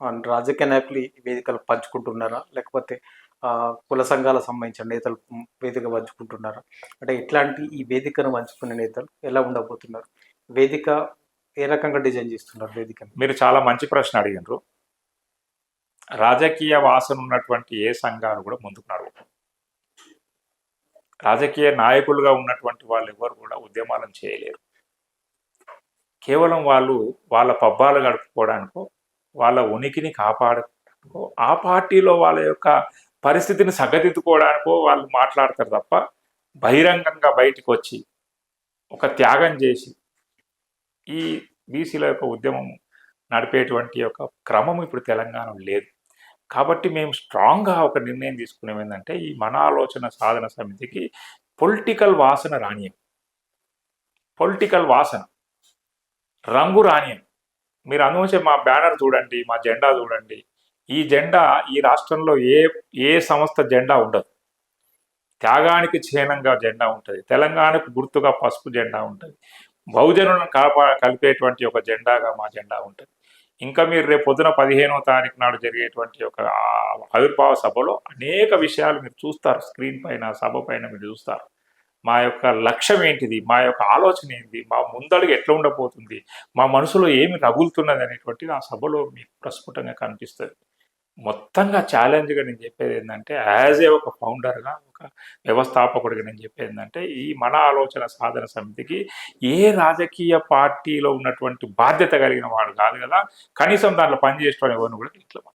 And రాజకీయ నాయకులు ఈ వేదికలు పంచుకుంటున్నారా? లేకపోతే కుల సంఘాలకు సంబంధించిన నేతలు వేదిక పంచుకుంటున్నారా? అంటే ఇట్లాంటి ఈ వేదికను పంచుకునే నేతలు ఎలా ఉండబోతున్నారు? వేదిక ఏ రకంగా డిజైన్ చేస్తున్నారు వేదికను? మీరు చాలా మంచి ప్రశ్న అడిగినారు. రాజకీయ వాసన ఉన్నటువంటి ఏ సంఘాలు కూడా ముందుకు రాజకీయ నాయకులుగా ఉన్నటువంటి వాళ్ళు ఎవరు కూడా ఉద్యమాలను చేయలేరు. కేవలం వాళ్ళు వాళ్ళ పబ్బాలు గడుపుకోవడానికో వాళ్ళ ఉనికిని కాపాడుకో ఆ పార్టీలో వాళ్ళ యొక్క పరిస్థితిని సగదిద్దుకోవడానికో వాళ్ళు మాట్లాడతారు తప్ప బహిరంగంగా బయటకు వచ్చి ఒక త్యాగం చేసి ఈ బీసీల యొక్క ఉద్యమం నడిపేటువంటి ఒక క్రమం ఇప్పుడు తెలంగాణలో లేదు. కాబట్టి మేము స్ట్రాంగ్గా ఒక నిర్ణయం తీసుకునేవి ఏంటంటే ఈ మన ఆలోచన సాధన సమితికి పొలిటికల్ వాసన రానియం పొలిటికల్ వాసన రంగు రానియం మీరు అనుభవించే మా బ్యానర్ చూడండి మా జెండా చూడండి. ఈ జెండా ఈ రాష్ట్రంలో ఏ ఏ సంస్థ జెండా ఉండదు. త్యాగానికి చిహ్నంగా జెండా ఉంటుంది. తెలంగాణకు గుర్తుగా పసుపు జెండా ఉంటుంది. బహుజనులను కలప కలిపేటువంటి ఒక జెండాగా మా జెండా ఉంటుంది. ఇంకా మీరు రేపు పొద్దున పదిహేనో తారీఖు నాడు జరిగేటువంటి ఒక ఆవిర్భావ సభలో అనేక విషయాలు మీరు చూస్తారు. స్క్రీన్ పైన సభ పైన మీరు చూస్తారు. మా యొక్క లక్ష్యం ఏంటిది? మా యొక్క ఆలోచన ఏంటి మా ముందడుగు ఎట్లా ఉండబోతుంది? మా మనసులో ఏమి రగులుతున్నది అనేటువంటిది ఆ సభలో మీకు ప్రస్ఫుటంగా కనిపిస్తుంది. మొత్తంగా ఛాలెంజ్గా నేను చెప్పేది ఏంటంటే యాజ్ ఏ ఒక ఫౌండర్గా ఒక వ్యవస్థాపకుడిగా నేను చెప్పేది ఏంటంటే ఈ మన ఆలోచన సాధన సమితికి ఏ రాజకీయ పార్టీలో ఉన్నటువంటి బాధ్యత కలిగిన వాడు కాదు కదా కనీసం దాంట్లో పనిచేయడం ఎవరిని కూడా ఇట్లా